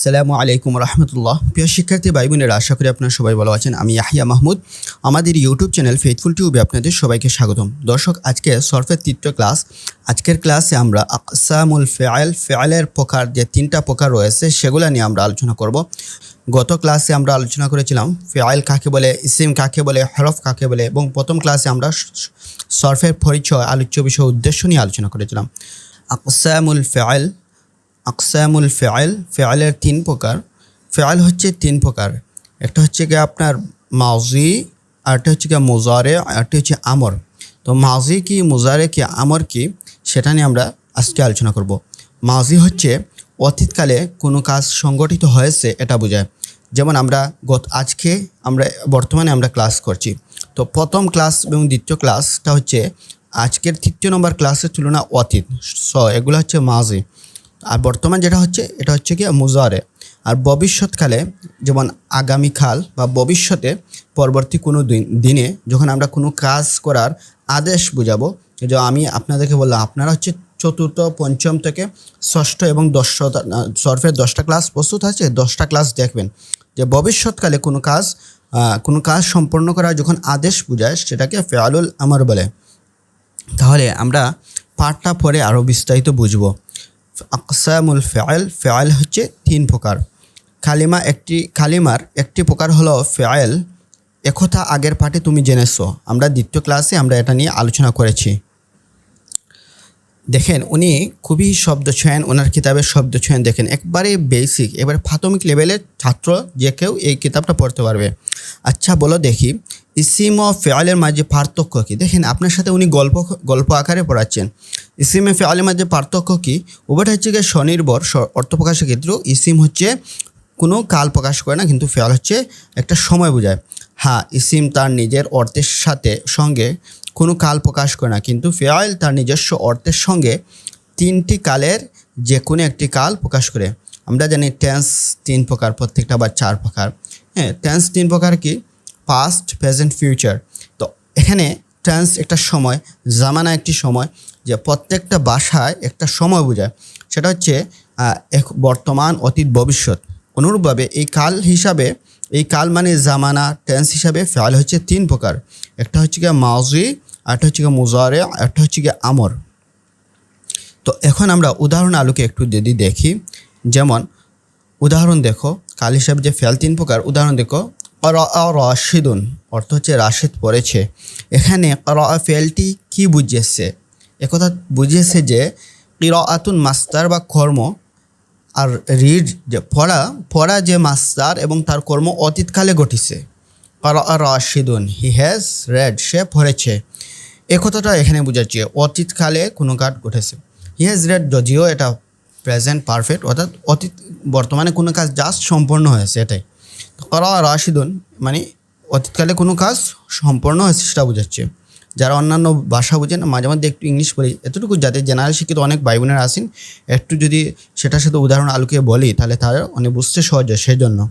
আসসালামু আলাইকুম রহমতুল্লাহ। প্রিয় শিক্ষার্থী ভাই বোনেরা আশা করি আপনারা সবাই ভালো আছেন। আমি ইয়াহিয়া মাহমুদ। আমাদের ইউটিউব চ্যানেল ফেথফুল টিউবে আপনাদের সবাইকে স্বাগতম। দর্শক, আজকে সরফের তৃতীয় ক্লাস। আজকের ক্লাসে আমরা আকসামুল ফেয়াল ফেয়ালের প্রকার যে তিনটা প্রকার রয়েছে, সেগুলো নিয়ে আমরা আলোচনা করব। গত ক্লাসে আমরা আলোচনা করেছিলাম ফেয়াল কাকে বলে, ইসিম কাকে বলে, হরফ কাকে বলে, এবং প্রথম ক্লাসে আমরা সরফের পরিচয়, আলোচ্য বিষয়, উদ্দেশ্য নিয়ে আলোচনা করেছিলাম। আকসামুল ফেয়াল আকসামুল ফেয়াল ফেয়ালের তিন প্রকার। ফেয়াল হচ্ছে তিন প্রকার। একটা হচ্ছে গিয়ে আপনার মাউজি আরেকটা হচ্ছে গিয়ে মোজারে আরেকটা হচ্ছে আমর। তো মাউজি কি, মোজারে কি, আমর কি, সেটা নিয়ে আমরা আজকে আলোচনা করব। মাউজি হচ্ছে অতীতকালে কোনো কাজ সংগঠিত হয়েছে, এটা বোঝায়। যেমন আমরা গত আজকে আমরা, বর্তমানে আমরা ক্লাস করছি। তো প্রথম ক্লাস এবং দ্বিতীয় ক্লাসটা হচ্ছে আজকের তৃতীয় নম্বর ক্লাসের তুলনা অতীত। স, এগুলো হচ্ছে মাজি। আর বর্তমান যেটা হচ্ছে, এটা হচ্ছে কি মুজারে। আর ভবিষ্যৎকালে যেমন আগামীকাল বা ভবিষ্যতে পরবর্তী কোনো দিন যখন আমরা কোনো কাজ করার আদেশ বুঝাবো, যে আমি আপনাদেরকে বললাম, আপনারা হচ্ছে চতুর্থ, পঞ্চম থেকে ষষ্ঠ এবং দশ সরফের দশটা ক্লাস প্রস্তুত আছে, দশটা ক্লাস দেখবেন। যে ভবিষ্যৎকালে কোনো কাজ কোনো কাজ সম্পন্ন করার যখন আদেশ বুঝায়, সেটাকে ফেয়ালুল আমর বলে। তাহলে আমরা পাঠটা পরে আরও বিস্তারিত বুঝব। আকসামুল ফেয়াল ফেয়াল হচ্ছে তিন প্রকার। কালিমা একটি, কালিমার একটি প্রকার হলো ফেয়াল একথা আগের পাঠে তুমি জেনেছো। আমরা দ্বিতীয় ক্লাসে আমরা এটা নিয়ে আলোচনা করেছি। দেখেন, উনি খুবই শব্দ চয়ন ওনার কিতাবের শব্দ চয়ন দেখেন। একবারে বেসিক এবার প্রাথমিক লেভেলের ছাত্র যে কেউ এই কিতাবটা পড়তে পারবে। আচ্ছা বলো দেখি ইসিম ও ফেয়ালের মাঝে পার্থক্য কী? দেখেন, আপনার সাথে উনি গল্প গল্প আকারে পড়াচ্ছেন। ইসিম ও ফেয়ালের মাঝে পার্থক্য কী? উভয়টা হচ্ছে গিয়ে স্বনির্ভর অর্থ প্রকাশের ক্ষেত্রেও ইসিম হচ্ছে কোনো কাল প্রকাশ করে না, কিন্তু ফেয়াল হচ্ছে একটা সময় বোঝায়। হ্যাঁ ইসিম তার নিজের অর্থের সাথে, সঙ্গে কোনো কাল প্রকাশ করে না, কিন্তু ফেয়াল তার নিজস্ব অর্থের সঙ্গে তিনটি কালের যে কোনো একটি কাল প্রকাশ করে। আমরা জানি টেন্স তিন প্রকার, প্রত্যেকটা বা চার প্রকার। হ্যাঁ টেন্স তিন প্রকার কি? পাস্ট প্রেজেন্ট ফিউচার তো এখানে টেন্স একটা সময়, জামানা একটি সময়, যে প্রত্যেকটা বাসায় একটা সময় বোঝায়। সেটা হচ্ছে এক বর্তমান, অতীত, ভবিষ্যৎ। অনুরূপভাবে এই কাল হিসাবে, এই কাল মানে জামানা টেন্স হিসাবে ফেয়াল হচ্ছে তিন প্রকার। একটা হচ্ছে গিয়ে মাউজি আরেকটা হচ্ছে গিয়ে মুজারে একটা হচ্ছে গিয়ে আমর। তো এখন আমরা উদাহরণ আলোকে একটু যদি দেখি, যেমন, উদাহরণ দেখো, কাল হিসাবে যে ফেল তিন প্রকার, উদাহরণ দেখো রাশিদুন অর্থ হচ্ছে রাশিদ পড়েছে। এখানে র ফেলটি কি বুঝিয়েছে? একথা বুঝিয়েছে যে আতুন মাস্টার বা কর্ম আর রিড যে পড়া পড়া যে মাস্টার এবং তার কর্ম অতীতকালে ঘটিছে। রাশিদুন হি হ্যাজ রেড সে পড়েছে। এ কথাটা এখানে বোঝাচ্ছে অতীতকালে কোনো কাজ ঘটেছে। হি হ্যাজ রেড যদিও এটা প্রেজেন্ট পারফেক্ট অর্থাৎ অতীত, বর্তমানে কোনো কাজ জাস্ট সম্পন্ন হয়েছে, এটাই। করা রাশিদুন মানে অতীতকালে কোনো কাজ সম্পন্ন হয়েছে সেটা বোঝাচ্ছে। যারা অন্যান্য ভাষা বুঝেন, মাঝে মধ্যে একটু ইংলিশ বলি, এতটুকু যাতে জেনারেল শিক্ষিত অনেক ভাই বোনেরা আসেন, একটু যদি সেটার সাথে উদাহরণ আলোকে বলি, তাহলে তারা অনেক বুঝতে সহজ হয় সেই জন্য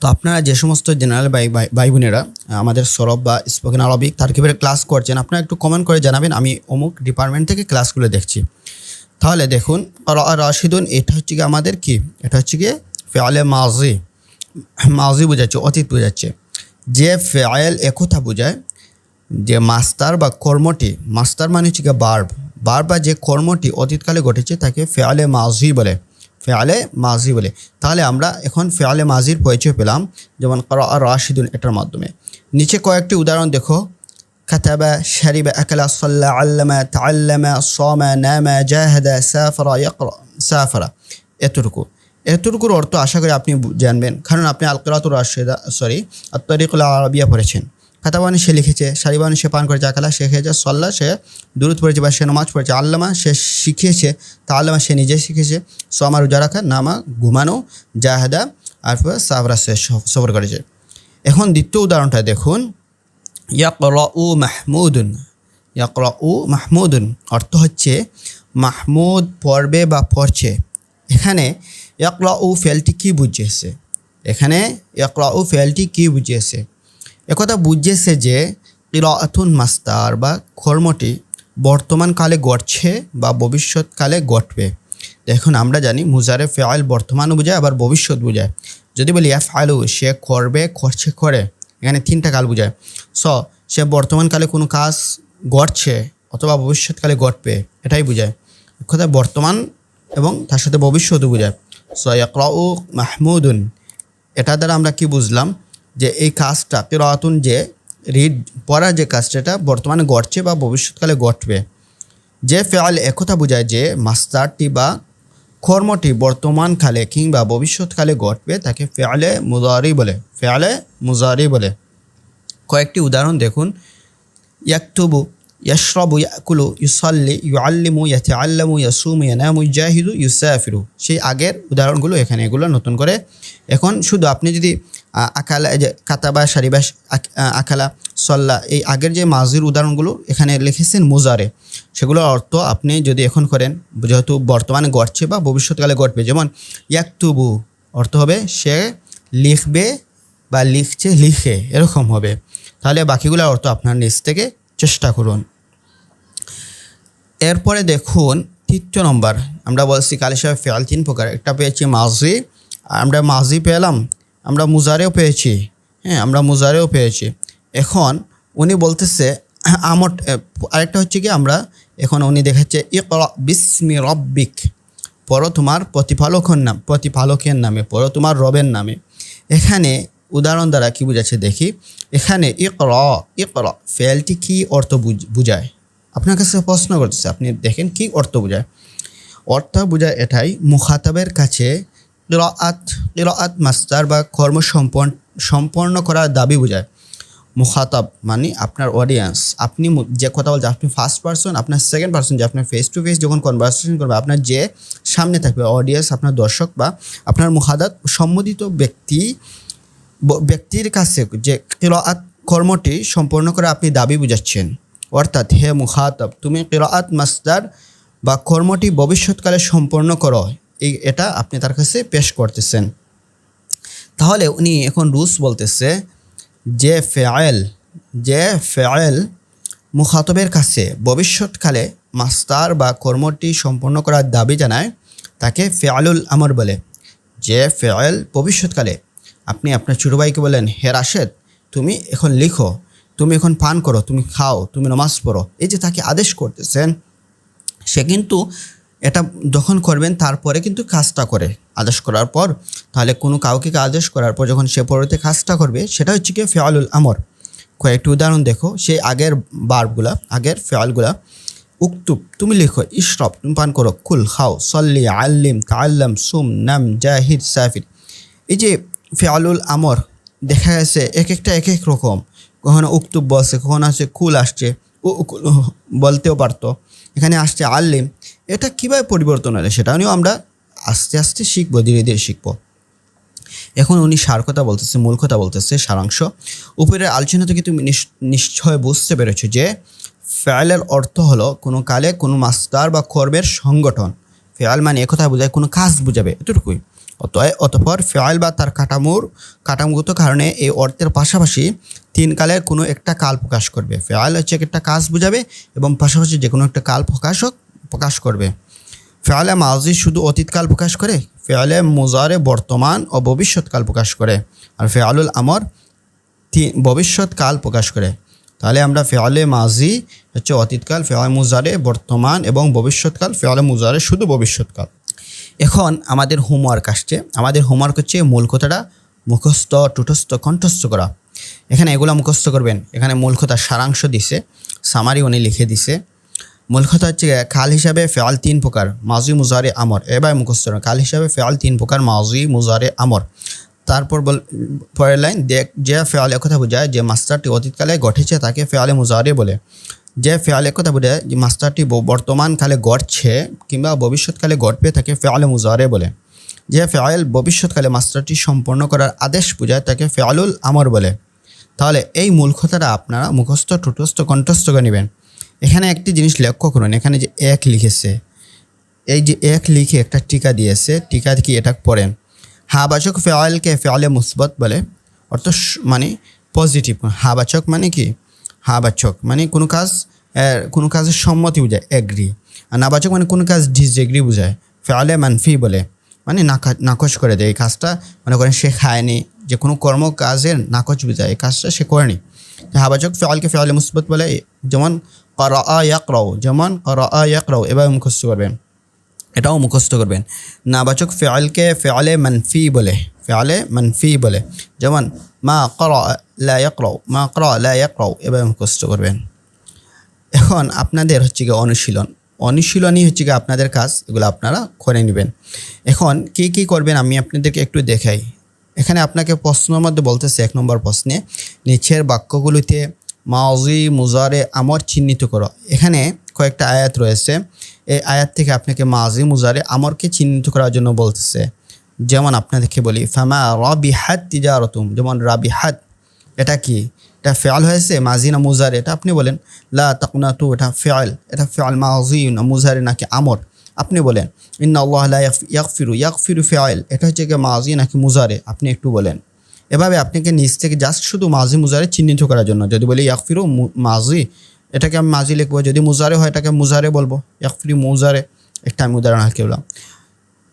তো আপনারা যে সমস্ত জেনারেল ভাই, ভাই- বোনেরা আমাদের সরব বা স্পোকেন আরবিক তার কীভাবে ক্লাস করছেন, আপনারা একটু কমেন্ট করে জানাবেন, আমি অমুক ডিপার্টমেন্ট থেকে ক্লাসগুলো দেখছি। তাহলে দেখুন রাশিদুন, এটা হচ্ছে কি আমাদের কি? এটা হচ্ছে গিয়ে ফেয়ালে মাজি মাজি বোঝাচ্ছে, অতীত বোঝাচ্ছে। যে ফেয়েল একথা বোঝায়, যে মাস্টার বা কর্মটি, মাস্টার মানে হচ্ছে বার্ব বার্ব বা যে কর্মটি অতীতকালে ঘটেছে, তাকে ফেয়ালে মাজি বলে। ফেয়ালে মাজি বলে। তাহলে আমরা এখন ফেয়ালে মাজির পরিচয় পেলাম, যেমন রাশিদুল এটার মাধ্যমে। নিচে কয়েকটি উদাহরণ দেখো। এতটুকু। এতটুকুর অর্থ আশা করি আপনি জানবেন। কারণ আপনি আল কিরাতুর রাশেদা সরি আত্তরিকুল আরবিয়া পড়েছেন। খাতাবানি সে লিখেছে সারিবানি সে পান করেছে আকালা সে খেয়েছে সল্লা, সে দূরত পড়েছে বা সে নমাজ পড়েছে। আল্লামা সে শিখিয়েছে, তা আল্লামা সে নিজে শিখেছে সোমা রোজা রাখা, নামা, ঘুমানো, জাহাদা, আর সাফরা সে সফর করেছে। এখন দ্বিতীয় উদাহরণটা দেখুন। ইয়াকরাউ মাহমুদুন। ইয়াকরাউ মাহমুদুন অর্থ হচ্ছে, মাহমুদ পড়বে বা পড়ছে। এখানে ইয়াকরাউ ফেলটি কি বুঝিয়েছে? এখানে একলা ও ফেলটি কি বুঝিয়েছে? একথা বুঝিয়েছে যে কিরাতুন মাস্তার বা কর্মটি বর্তমানকালে ঘটছে বা ভবিষ্যৎকালে ঘটবে। এখন আমরা জানি মুজারে ফেয়াল বর্তমানও বোঝায়, আবার ভবিষ্যৎ বোঝায়। যদি বলি এফ আলু সে করবে, করছে, করে। এখানে তিনটা কাল বোঝায়। স, সে বর্তমানকালে কোনো কাজ গড়ছে অথবা ভবিষ্যৎকালে ঘটবে, এটাই বোঝায়। কথায় বর্তমান এবং তার সাথে ভবিষ্যৎও বোঝায়। স ইয়াকরাউ মাহমুদুন। এটা দ্বারা আমরা কি বুঝলাম? যে এই কাজটা কিরাতুন যে রিড পড়ার যে কাজটা, এটা বর্তমানে ঘটছে বা ভবিষ্যৎকালে ঘটবে। যে ফেয়াল একথা বোঝায় যে মাস্টারটি বা কর্মটি বর্তমানকালে কিংবা ভবিষ্যৎকালে ঘটবে, তাকে ফেয়ালে মুজারি বলে, ফেয়ালে মুজারি বলে। কয়েকটি উদাহরণ দেখুন। ইয়াকতুবু ইয়াশরাবু ইয়াকুলু ইউসাল্লি ইউআল্লিমু ইয়াতাআল্লামু ইয়াসুমু ইয়ানামু ইজাহিদু ইউসাফিরু সেই আগের উদাহরণগুলো এখানে এগুলো নতুন করে। এখন শুধু আপনি যদি আকালা যে কাতাবা সারিবা আক- আ, আকালা সল্লা এই আগের যে মাজির উদাহরণগুলো এখানে লিখেছেন মুজারে। সেগুলোর অর্থ আপনি যদি এখন করেন যেহেতু বর্তমানে ঘটছে বা ভবিষ্যৎকালে ঘটবে যেমন ইয়াকতুবু অর্থ হবে সে লিখবে বা লিখছে লিখে এরকম হবে। তাহলে বাকিগুলোর অর্থ আপনার নিজ থেকে চেষ্টা করুন। এরপরে দেখুন তৃতীয় নম্বর, আমরা বলছি কালি সাহেব ফেয়াল তিন প্রকার, একটা পেয়েছি মাজি আমরা মাজি পেলাম, আমরা মুজারেও পেয়েছি হ্যাঁ আমরা মুজারেও পেয়েছি। এখন উনি বলতেছে আমট আরেকটা হচ্ছে কি, আমরা এখন উনি দেখাচ্ছে, ইকরা বিস্মি রব্বিক, পড়ো তোমার প্রতিপালকের নাম প্রতিপালকের নামে, পড়ো তোমার রবের নামে। এখানে উদাহরণ দ্বারা কি বুঝাচ্ছে দেখি, এখানে ইকর ইকর, ফেলটি কি অর্থ বুঝ- বুঝায়? আপনার কাছে প্রশ্ন করতেছে, আপনি দেখেন কি অর্থ বোঝায়। অর্থ বোঝায় এটাই, মুখাতাবের কাছে কিরাআত মাস্টার বা কর্ম সম্পন্ন করার দাবি বোঝায়। মুখাতাব মানে আপনার অডিয়েন্স আপনি যে কথা বলছেন আপনি ফার্স্ট পার্সন আপনার সেকেন্ড পার্সন যে আপনার ফেস টু ফেস যখন কনভারসেশন করবে, আপনার যে সামনে থাকবে অডিয়েন্স আপনার দর্শক বা আপনার মুখাদাত সম্বোধিত ব্যক্তি ব্যক্তির কাছে যে কর্মটি সম্পন্ন করে আপনি দাবি বুঝাচ্ছেন। অর্থাৎ হে মুখাতব, তুমি কিরাআত মাস্টার বা কর্মটি ভবিষ্যৎকালে সম্পন্ন করো। এই, এটা আপনি তার কাছে পেশ করতেছেন। তাহলে উনি এখন রুস বলতেছে, যে ফেয়েল যে ফেয়েল মুখাতবের কাছে ভবিষ্যৎকালে মাস্টার বা কর্মটি সম্পন্ন করার দাবি জানায়, তাকে ফেয়ালুল আমর বলে। যে ফেয়েল ভবিষ্যৎকালে, আপনি আপনার ছোটো ভাইকে বলেন হে রাশেদ, তুমি এখন লিখো। তুমি এখন পান করো, তুমি খাও, তুমি নমাজ পড়ো। এই যে তাকে আদেশ করতেছেন, সে কিন্তু এটা যখন করবেন তারপরে কিন্তু কাজটা করে। আদেশ করার পর, তাহলে কোনো কাউকে আদেশ করার পর যখন সে পরবর্তী কাজটা করবে, সেটা হচ্ছে কি ফেয়ালুল আমর। কয়েকটি উদাহরণ দেখো সেই আগের বার্বগুলা আগের ফেয়ালগুলা উক্তুব, তুমি লিখো, ইশরব, তুমি পান করো, কুল, খাও, সল্লি, আল্লিম তাল্লাম সুম, নাম জাহিদ সাফির। এই যে ফেয়ালুল আমর, দেখা গেছে এক একটা এক এক রকম। কখনো উক্তুব বলছে, কখনো আসছে কুল আসছে, ও বলতেও পারতো। এখানে আসছে আল্লিম। এটা কীভাবে পরিবর্তন হলে সেটা নিয়েও আমরা আস্তে আস্তে শিখব, ধীরে ধীরে শিখব। এখন উনি সার কথা বলতেছে, মূল কথা বলতেছে সারাংশ। উপরের আলোচনা থেকে তুমি নিশ্চয় বুঝতে পেরেছ যে ফেয়ালের অর্থ হলো কোনো কালে কোনো মাস্টার বা কর্মের সংগঠন। ফেয়াল মানে একথা বোঝায়, কোনো কাজ বোঝাবে, এতটুকুই। অতপর ফেয়াল বা তার কাঠামোর, কাঠামোগত কারণে এই অর্থের পাশাপাশি তিন কালের কোনো একটা কাল প্রকাশ করবে। ফেয়াল হচ্ছে একটা কাজ বোঝাবে এবং পাশাপাশি যে কোনো একটা কাল প্রকাশক প্রকাশ করবে। ফেয়ালে মাজি শুধু অতীতকাল প্রকাশ করে ফেয়ালে মোজারে বর্তমান ও ভবিষ্যৎকাল প্রকাশ করে। আর ফেয়ালুল আমর ভবিষ্যৎকাল প্রকাশ করে। তাহলে আমরা ফেয়ালে মাজি হচ্ছে অতীতকাল ফেয়ালে মুজারে বর্তমান এবং ভবিষ্যৎকাল ফেয়ালে মুজারে শুধু ভবিষ্যৎকাল এখন আমাদের হোমওয়ার্ক আসছে। আমাদের হোমওয়ার্ক হচ্ছে মূল কথাটা, মুখস্থ, টুটস্থ, কণ্ঠস্থ করা। এখানে এগুলো মুখস্থ করবেন। এখানে মূল কথা সারাংশ দিছে সামারি উনি লিখে দিছে। মূল কথা হচ্ছে কাল হিসাবে ফেয়াল তিন প্রকার মাজি মুজারে, আমর। এবার মুখস্থ কাল হিসাবে ফেয়াল তিন প্রকার মাজি মুজারে, আমর। তারপর বল পরের লাইন, দেখ যে ফেয়ালে কথা বোঝায়, যে মাস্টারটি অতীতকালে ঘটেছে তাকে ফেয়ালে মুজারে বলে। যে ফেয়ালে কথা বোঝায় যে মাস্টারটি বর্তমানকালে ঘটছে কিংবা ভবিষ্যৎকালে ঘটবে তাকে ফেয়ালে মুজারে বলে। যে ফেয়াল ভবিষ্যৎকালে মাস্টারটি সম্পন্ন করার আদেশ বোঝায় তাকে ফেয়ালুল আমর বলে। তাহলে এই মূল কথাটা আপনারা মুখস্থ, টুটস্থ, কণ্ঠস্থ করে নেবেন। এখানে একটি জিনিস লক্ষ্য করুন, এখানে যে এক লিখেছে, এই যে এক লিখে একটা টিকা দিয়েছে, টিকা কি এটা পড়েন? হাবাচক ফেয়ালকে ফেয়ালে মুসবত বলে, অর্থ মানে পজিটিভ হাবাচক মানে কি? হাবাচক মানে কোনো কাজ কোনো কাজের সম্মতি বোঝায় এগ্রি আর নাবাচক মানে কোনো কাজ ডিসএগ্রি বোঝায় ফেয়ালে মানফি বলে মানে নাকা, নাকচ করে দেয়। এই কাজটা মনে করেন সে খায়নি, যে কোনো কর্ম কাজের নাকচ বোঝায়, এই কাজটা সে করেনি। হাবাচক ফেয়ালকে ফেয়ালে মুসবত বলে, যেমন করা ইয়াকরাও যেমন করা ইয়াকরাও এভাবে মুখস্থ করবেন। এটাও মুখস্থ করবেন। নাবাচক ফেয়ালকে ফেয়ালে মানফি বলে। ফেয়ালে মানফি বলে যেমন মা কর লা ইয়াকরাও মা কর লা ইয়াকরাও এভাবে মুখস্থ করবেন। এখন আপনাদের হচ্ছে গিয়ে অনুশীলন। অনুশীলনই হচ্ছে গিয়ে আপনাদের কাজ, এগুলো আপনারা করে নেবেন। এখন কী কী করবেন আমি আপনাদেরকে একটু দেখাই। এখানে আপনাকে প্রশ্নের মধ্যে বলতেছে এক নম্বর প্রশ্নে, নিচের বাক্যগুলিতে মাওজি মুজারে, আমর চিহ্নিত করো। এখানে কয়েকটা আয়াত রয়েছে। এই আয়াত থেকে আপনাকে মাজি মুজারে, আমরকে চিহ্নিত করার জন্য বলতেছে। যেমন আপনাদেরকে বলি, ফামা রবিহাত তিজারতুম, যেমন রাবিহাত, এটা কি? এটা ফেয়াল হয়েছে? মাজি না মুজারে এটা আপনি বলেন। লা তাকুনা তু এটা ফেয়াল এটা ফেয়াল মাজি না মুজারে নাকি আমর, আপনি বলেন। ইন্না আল্লাহ ইয়াকফিরু ইয়াকফিরু ফেয়াল, এটা হচ্ছে কি মাজি নাকি মুজারে, আপনি একটু বলেন। এভাবে আপনাকে নিজ থেকে জাস্ট শুধু মাজি মুজারে চিহ্নিত করার জন্য, যদি বলি ইয়াকফিরু মাজি, এটাকে আমি মাজি লিখব, যদি মুজারে হয়, এটাকে মুজারে বলব। ইয়াকফিরু মুজারে, একটা আমি উদাহরণ হালকে বললাম।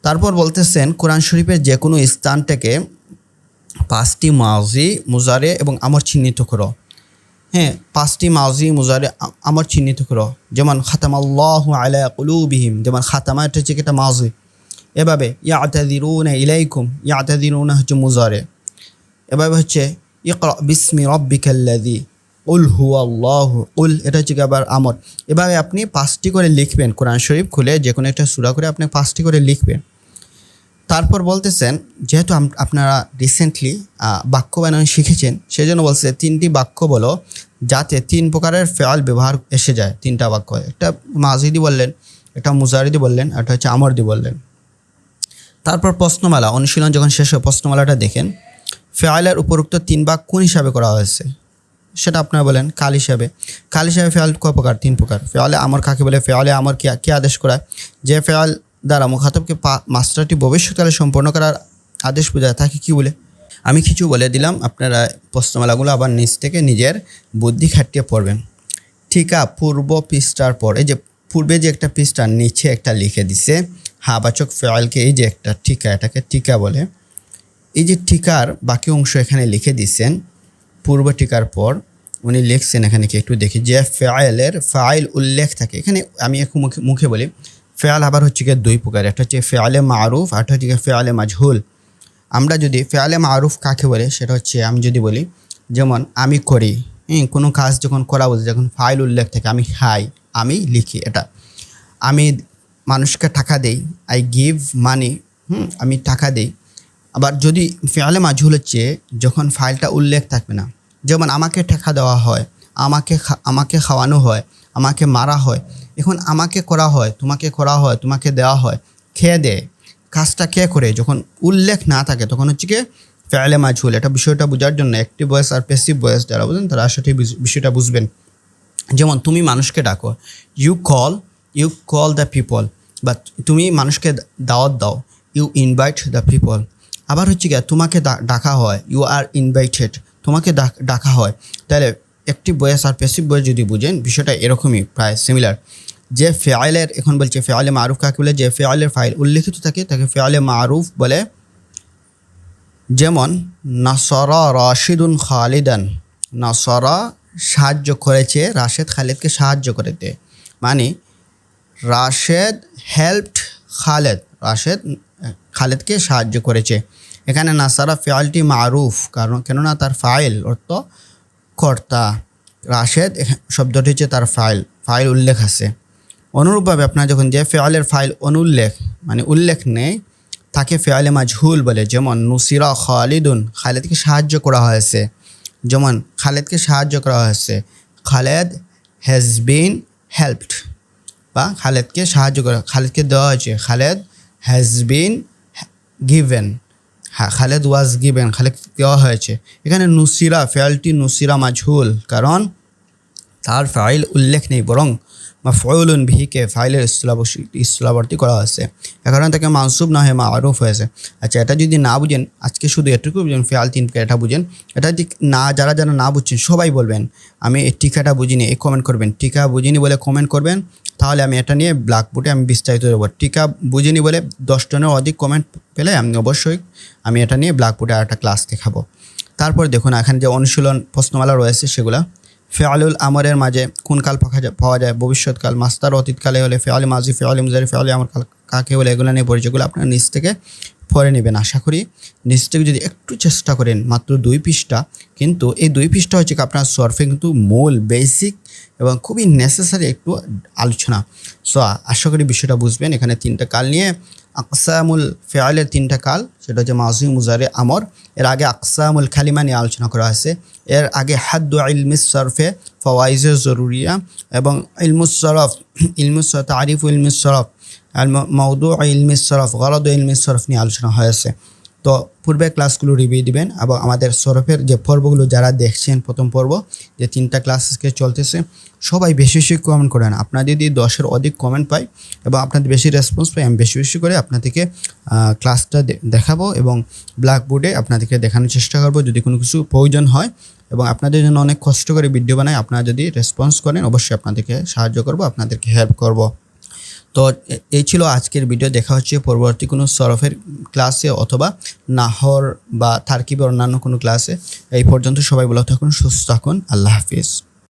তারপর বলতেছেন, কোরআন শরীফের যে কোনো স্থান থেকে পাঁচটি মাজি মুজারে এবং আমর চিহ্নিত করো। হ্যাঁ পাঁচটি মাজি মুজারে আমর চিহ্নিত করো। যেমন খাতাম আল্লাহ আলা কুলুবিহিম যেমন, খাতামা এটা হচ্ছে একটা মাজি এভাবে ইয়াতাদিরুনা ইলাইকুম ইয়াতাদিরুনা হচ্ছে মুজারে। এভাবে হচ্ছে, ইকরা বিসমি রব্বিকাল্লাযী উল হু আল্লাহ উল এটা হচ্ছে আবার আমর। এভাবে আপনি পাঁচটি করে লিখবেন কোরআন শরীফ খুলে যে কোনো একটা সুরা করে আপনি পাঁচটি করে লিখবেন। তারপর বলতেছেন, যেহেতু আপনারা রিসেন্টলি বাক্য বানানো শিখেছেন সেই জন্য বলছে তিনটি বাক্য বলো, যাতে তিন প্রকারের ফেয়াল ব্যবহার এসে যায়, তিনটা বাক্য। একটা মাজিদি বললেন, একটা মুজারিদি বললেন একটা হচ্ছে আমরদি বললেন। তারপর প্রশ্নমালা, অনুশীলন যখন শেষ হয়, প্রশ্নমালাটা দেখেন। ফেয়ালের উপরোক্ত তিন ভাগ কোন হিসাবে করা হয়েছে? সেটা আপনারা বলেন কাল হিসাবে। কাল হিসাবে ফেয়াল ক প্রকার? তিন প্রকার। ফেয়ালে আমর কাকে বলে? ফেয়ালে আমর কি কি আদেশ করায়? যে ফেয়াল দ্বারা মুখাতবকে মাস্টারটি ভবিষ্যৎকালে সম্পন্ন করার আদেশ বোঝায়, তাকে কি বলে? আমি কিছু বলে দিলাম, আপনারা প্রশ্নমালাগুলো আবার নিজ থেকে নিজের বুদ্ধি খাটিয়ে পড়বেন। ঠিকা পূর্ব পৃষ্ঠার পর এই যে, পূর্বে যে একটা পৃষ্ঠার নিচে একটা লিখে দিছে হাবাচক ফেয়ালকে এই যে একটা ঠিকা, এটাকে টিকা বলে। এই যে টিকার বাকি অংশ এখানে লিখে দিচ্ছেন পূর্ব টিকার পর উনি লিখছেন এখানে কি একটু দেখি, যে ফেয়ালের ফাইল উল্লেখ থাকে। এখানে আমি একটু মুখে মুখে বলি ফেয়াল আবার হচ্ছে গিয়ে দুই প্রকার। একটা হচ্ছে ফেয়ালে মারুফ, আর একটা হচ্ছে গিয়ে ফেয়ালে মাজহুল। আমরা যদি ফেয়ালে মারুফ কাকে বলে, সেটা হচ্ছে আমি যদি বলি, যেমন আমি করি হ্যাঁ কোনো কাজ যখন করা বলছে যখন ফাইল উল্লেখ থাকে, আমি খাই আমি লিখি এটা। আমি মানুষকে টাকা দেই আই গিভ মানি হুম, আমি টাকা দেই। আবার যদি ফেয়ালে মাজহুল হচ্ছে, যখন ফাইলটা উল্লেখ থাকবে না, যেমন আমাকে টাকা দেওয়া হয়, আমাকে আমাকে খাওয়ানো হয়, আমাকে মারা হয় এখন আমাকে করা হয়, তোমাকে করা হয়, তোমাকে দেওয়া হয়, খেয়ে দেয় কাজটা কে করে? যখন উল্লেখ না থাকে, তখন হচ্ছে কি ফেয়ালে মাজহুল এটা বিষয়টা বোঝার জন্য অ্যাক্টিভ বয়েস আর প্যাসিভ বয়েস যারা বুঝেন, তারা বিষ- বিষয়টা বুঝবেন। যেমন তুমি মানুষকে ডাকো you call you call the people বা তুমি মানুষকে দাওয়াত দাও ইউ ইনভাইট দ্য পিপল আবার হচ্ছে গিয়ে তোমাকে ডাকা হয় ইউ আর ইনভাইটেড তোমাকে ডাকা হয়। তাহলে একটি বয়স আর প্যাসিভ বয়স যদি বুঝেন, বিষয়টা এরকমই, প্রায় সিমিলার যে ফেয়ালের এখন বলছে ফেয়ালে মারুফ কাকে বলে? যে ফেয়ালের ফাইল উল্লেখিত থাকে, তাকে ফেয়ালে মারুফ বলে। যেমন, নাসরা রাশিদুন খালিদান। নাসরা সাহায্য করেছে রাশেদ খালিদকে সাহায্য করেতে। মানে রাশেদ হেল্পড খালেদ, রাশেদ, খালেদকে সাহায্য করেছে। এখানে নাসারা ফেয়ালটি মারুফ, কারণ, কেননা তার ফাইল অর্থ কর্তা। রাশেদ শব্দটি হচ্ছে তার ফাইল ফাইল উল্লেখ আছে। অনুরূপভাবে আপনার যখন যে ফেয়ালের ফাইল অনুল্লেখ মানে উল্লেখ নেই, তাকে ফেয়ালে মাজহুল বলে, যেমন নুসিরা খালিদুন, খালেদকে সাহায্য করা হয়েছে। যেমন খালেদকে সাহায্য করা হয়েছে, খালেদ হ্যাজ বিন হেল্পড বা খালেদকে সাহায্য করা, খালেদকে দেওয়া হয়েছে, খালেদ হ্যাজ বিন গিভেন হ্যাঁ খালেদ ওয়াজ গিভেন খালেদ দেওয়া হয়েছে। এখানে নুসিরা ফেয়ালটি নুসিরা মাজহুল, কারণ তার ফাইল উল্লেখ নেই, বরং মাফউলুন বিহিকে ফাইলের ইসলাবর্তী করা হয়েছে। এ কারণে তাকে মানসুব না হয়ে মা মারুফ হয়েছে। আচ্ছা এটা যদি না বুঝেন, আজকে শুধু এটুকু বুঝেন, ফেয়াল তিন এটা বুঝেন। এটা যদি না, যারা যারা না বুঝছেন, সবাই বলবেন। আমি এই টিকাটা বুঝিনি, এই কমেন্ট করবেন। টিকা বুঝিনি বলে কমেন্ট করবেন, তাহলে আমি এটা নিয়ে ব্ল্যাকবোর্ডে আমি বিস্তারিত দেবো। টিকা বুঝিনি বলে দশ টনের অধিক কমেন্ট পেলে আমি অবশ্যই আমি এটা নিয়ে ব্ল্যাকবোর্ডে আর একটা ক্লাস দেখাবো। তারপর দেখুন, এখানে যে অনুশীলন প্রশ্নমালা রয়েছে সেগুলা ফেয়ালুল আমরের মাঝে কোন কাল পাওয়া যায়? ভবিষ্যৎকাল, মাস্তার অতীতকালে হলে ফেয়ালি মাঝি ফেয়ালি মুজারি ফেয়ালি আমার কাল কাকে বলে? এগুলো নিয়ে পরিচয়গুলো আপনার নিচ থেকে পড়ে নেবেন। আশা করি নিচ থেকে যদি একটু চেষ্টা করেন, মাত্র দুই পৃষ্ঠা, কিন্তু এই দুই পৃষ্ঠা হচ্ছে আপনার সরফে কিন্তু মূল বেসিক এবং খুবই নেসেসারি একটু আলোচনা। সো আশা করি বিষয়টা বুঝবেন। এখানে তিনটা কাল নিয়ে আকসামুল ফেয়ালের তিনটা কাল, সেটা হচ্ছে মাসি মুজারে, আমর। এর আগে আকসামুল খালিমা নিয়ে আলোচনা করা হয়েছে। এর আগে হাদ্দু ইলমিস সরফে ফওয়াইজে জরুরিয়া এবং ইলমুস সরফ ইলমুস তারিফ ইলমিস সরফ মৌদু ইলমিস সরফ গরদ ইলমিস সরফ নিয়ে আলোচনা হয়েছে। তো পূর্বে ক্লাসগুলো রিভিউ দিবেন এবং আমাদের সরফের যে পর্বগুলো যারা দেখছেন প্রথম পর্ব, যে তিনটা ক্লাসকে চলতেছে, সবাই বেশি বেশি কমেন্ট করেন। আপনার যদি দশের অধিক কমেন্ট পাই এবং আপনাদের বেশি রেসপন্স পাই, আমি বেশি বেশি করে আপনাদেরকে ক্লাসটা দেখাবো এবং ব্ল্যাকবোর্ডে আপনাদেরকে দেখানোর চেষ্টা করব। যদি কোনো কিছু প্রয়োজন হয় এবং আপনাদের জন্য অনেক কষ্ট করে ভিডিও বানাই, আপনারা যদি রেসপন্স করেন, অবশ্যই আপনাদেরকে সাহায্য করব, আপনাদেরকে হেল্প করব। তো এই ছিল আজকের ভিডিও দেখা হচ্ছে পরবর্তী কোনো সরফের ক্লাসে অথবা নাহর বা থার্কিবের অন্যান্য কোনো ক্লাসে এই পর্যন্ত সবাই ভালো থাকুন, সুস্থ থাকুন। আল্লাহ হাফিজ।